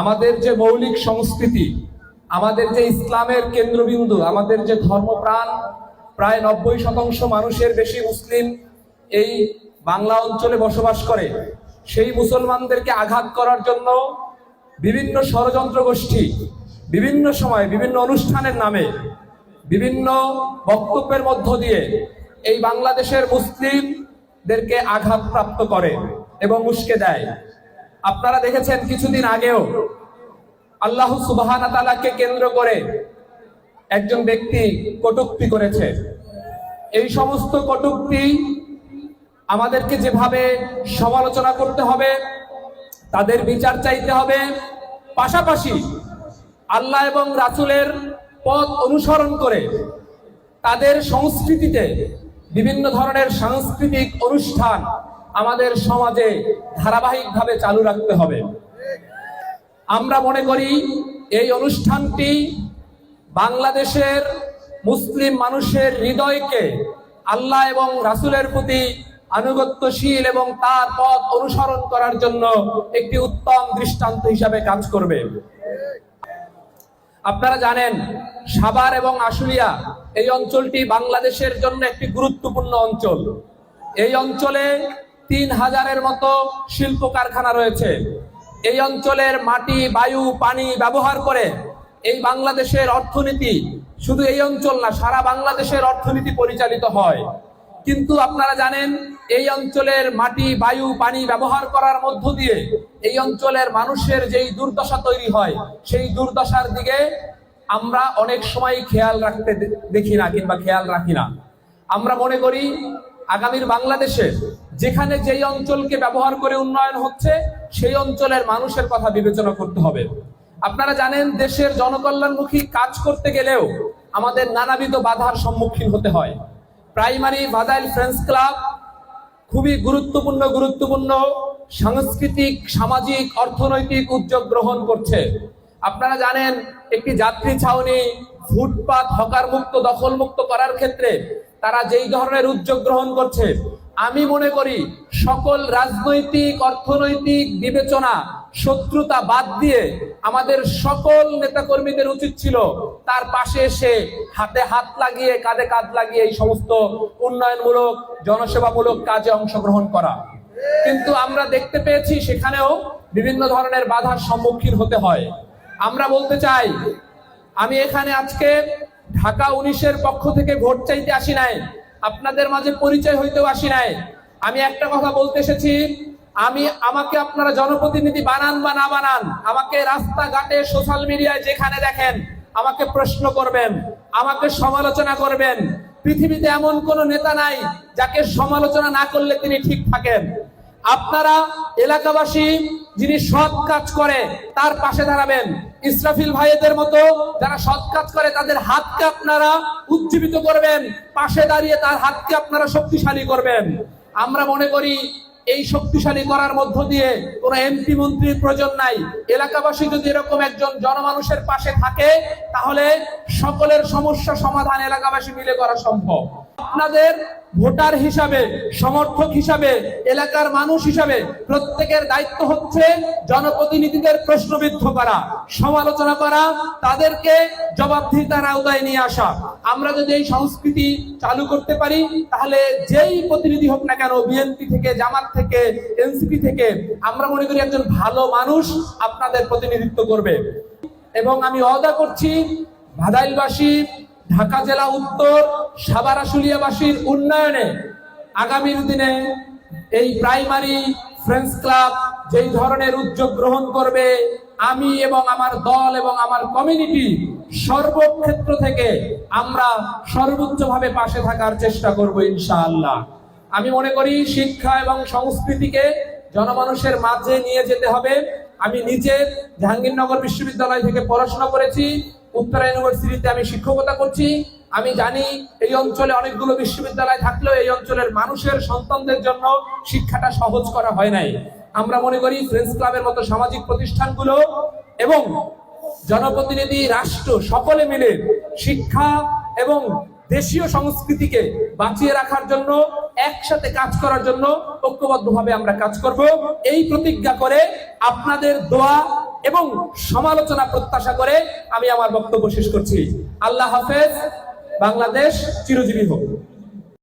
আমাদের যে মৌলিক সংস্কৃতি, আমাদের যে ইসলামের কেন্দ্রবিন্দু, আমাদের যে ধর্মপ্রাণ, প্রায় নব্বই শতাংশ মানুষের বেশি মুসলিম এই বাংলা অঞ্চলে বসবাস করে। সেই মুসলমানদেরকে আঘাত করার জন্য বিভিন্ন ষড়যন্ত্র গোষ্ঠী বিভিন্ন সময় বিভিন্ন অনুষ্ঠানের নামে, বিভিন্ন বক্তব্যের মধ্য দিয়ে এই বাংলাদেশের মুসলিমদেরকে আঘাতপ্রাপ্ত করে এবং উস্কে দেয়। আপনারা দেখেছেন কিছুদিন আগেও আল্লাহ সুবাহান তালাকে কেন্দ্র করে একজন ব্যক্তি কটুক্তি করেছে। এই সমস্ত কটুক্তি আমাদেরকে যেভাবে সমালোচনা করতে হবে, তাদের বিচার চাইতে হবে, পাশাপাশি আল্লাহ এবং রাসূলের পথ অনুসরণ করে তাদের সংস্কৃতিতে বিভিন্ন ধরনের সাংস্কৃতিক অনুষ্ঠান আমাদের সমাজে ধারাবাহিকভাবে চালু রাখতে হবে। আমরা মনে করি এই অনুষ্ঠানটি বাংলাদেশের মুসলিম মানুষের হৃদয়কে আল্লাহ এবং রাসুলের প্রতি আনুগত্যশীল এবং তার পথ অনুসরণ করার জন্য একটি উত্তম দৃষ্টান্ত হিসাবে কাজ করবে। আপনারা জানেন, সাভার এবং আশুলিয়া এই অঞ্চলটি বাংলাদেশের জন্য একটি গুরুত্বপূর্ণ অঞ্চল। এই অঞ্চলে তিন হাজারের মতো শিল্প কারখানা রয়েছে। এই অঞ্চলের মাটি, বায়ু, পানি ব্যবহার করে এই বাংলাদেশের অর্থনীতি শুধু এই অঞ্চল না, সারা বাংলাদেশের অর্থনীতি পরিচালিত হয়। কিন্তু আপনারা জানেন, এই অঞ্চলের মাটি, বায়ু, পানি ব্যবহার করার মধ্য দিয়ে এই অঞ্চলের মানুষের যেই দুর্দশা তৈরি হয়, সেই দুর্দশার দিকে আমরা অনেক সময় খেয়াল রাখতে দেখি না কিংবা খেয়াল রাখি না। আমরা মনে করি, আগামীর বাংলাদেশে যেখানে যেই অঞ্চলকে ব্যবহার করে উন্নয়ন হচ্ছে, সেই অঞ্চলের মানুষের কথা বিবেচনা করতে হবে। আপনারা জানেন, দেশের জনকল্যাণমুখী কাজ করতে গেলেও আমাদের নানাবিধ বাধার সম্মুখীন হতে হয়। প্রাইমারি বাদাইল ফ্রেন্ডস ক্লাব খুবই গুরুত্বপূর্ণ গুরুত্বপূর্ণ সাংস্কৃতিক, সামাজিক, অর্থনৈতিক উদ্যোগ গ্রহণ করছে। আপনারা জানেন, একটি যাত্রী ছাউনি ফুটপাত হকার মুক্ত দখল মুক্ত করার ক্ষেত্রে তারা যেই ধরনের উদ্যোগ গ্রহণ করছে আমি মনে করি সকল রাজনৈতিক, অর্থনৈতিক বিবেচনা, শত্রুতা বাদ দিয়ে আমাদের সকল নেতাকর্মীদের উচিত ছিল তার পাশে এসে হাতে হাত লাগিয়ে, কাঁধে কাঁধ লাগিয়ে এই সমস্ত উন্নয়নমূলক, জনসেবামূলক কাজে অংশগ্রহণ করা। কিন্তু আমরা দেখতে পেয়েছি সেখানেও বিভিন্ন ধরনের বাধার সম্মুখীন হতে হয়। আমরা বলতে চাই, আমি এখানে আজকে ঢাকা উনিশের পক্ষ থেকে ভোট চাইতে আসি নাই। আপনাদের মাঝে পরিচয় হইতেও আসি নাই। আমি একটা কথা বলতে এসেছি, আমি আমাকে আপনারা জনপ্রতিনিধি বানান বা না বানান, আমাকে রাস্তাঘাটে সোশ্যাল মিডিয়ায় যেখানে দেখেন, আমাকে প্রশ্ন করবেন, আমাকে সমালোচনা করবেন। পৃথিবীতে এমন কোন নেতা নাই যাকে সমালোচনা না করলে তিনি ঠিক থাকেন। আপনারা এলাকাবাসী যিনি সৎ কাজ করে, তার পাশে দাঁড়াবেন। ইসরাফিল ভাইদের মতো যারা সৎ কাজ করে, তাদের হাতকে আপনারা উজ্জীবিত করবেন। পাশে দাঁড়িয়ে তার হাতকে আপনারা শক্তিশালী করবেন। আমরা মনে করি এই শক্তিশালী করার মধ্য দিয়ে কোন এমপি মন্ত্রীর প্রয়োজন নাই। এলাকাবাসী যদি এরকম একজন জনমানুষের পাশে থাকে, তাহলে সকলের সমস্যা সমাধান এলাকাবাসী মিলে করা সম্ভব। আপনাদের ভোটার হিসাবে, সমর্থক হিসাবে, এলাকার মানুষ হিসাবে প্রত্যেকের দায়িত্ব হচ্ছে জনপ্রতিনিধিদের প্রশ্নবিদ্ধ করা, সমালোচনা করা, তাদেরকে জবাবদিহিতার আওতায় নিয়ে আসা। আমরা যদি এই সংস্কৃতি চালু করতে পারি, তাহলে যেই প্রতিনিধি হোক না কেন, বিএনপি থেকে জামাত থেকে, এনসিপি থেকে আমরা মনে করি একজন ভালো মানুষ আপনাদের প্রতিনিধিত্ব করবে। এবং আমি অদা করছি ভাদাইলবাসী, ঢাকা জেলা উত্তর সাভার আশুলিয়াবাসীর উন্নয়নে আগামীর দিনে এই প্রাইমারি ফ্রেন্ডস ক্লাব যেই ধরনের উদ্যোগ গ্রহণ করবে, আমি এবং আমার দল এবং আমার কমিউনিটি সর্বক্ষেত্র থেকে আমরা সর্বোচ্চভাবে পাশে থাকার চেষ্টা করব ইনশাআল্লাহ। আমি মনে করি শিক্ষা এবং সংস্কৃতিকে জনমানুষের মাঝে নিয়ে যেতে হবে। আমি নিজে জাহাঙ্গীরনগর বিশ্ববিদ্যালয় থেকে পড়াশোনা করেছি, উত্তরা ইউনিভার্সিটিতে আমি শিক্ষকতা করছি। আমি জানি এই অঞ্চলে অনেকগুলো বিশ্ববিদ্যালয় থাকলেও এই অঞ্চলের মানুষের, সন্তানদের জন্য শিক্ষাটা সহজ করা হয় নাই। আমরা মনে করি ফ্রেন্ডস ক্লাবের মতো সামাজিক প্রতিষ্ঠানগুলো এবং জনপ্রতিনিধি, রাষ্ট্র, সকলে মিলে শিক্ষা এবং দেশীয় সংস্কৃতিকে বাঁচিয়ে রাখার জন্য, একসাথে কাজ করার জন্য ঐক্যবদ্ধভাবে আমরা কাজ করব। এই প্রতিজ্ঞা করে আপনাদের দোয়া এবং সমালোচনা প্রত্যাশা করে আমি আমার বক্তব্য শেষ করছি। আল্লাহ হাফেজ, বাংলাদেশ চিরজীবী হোক।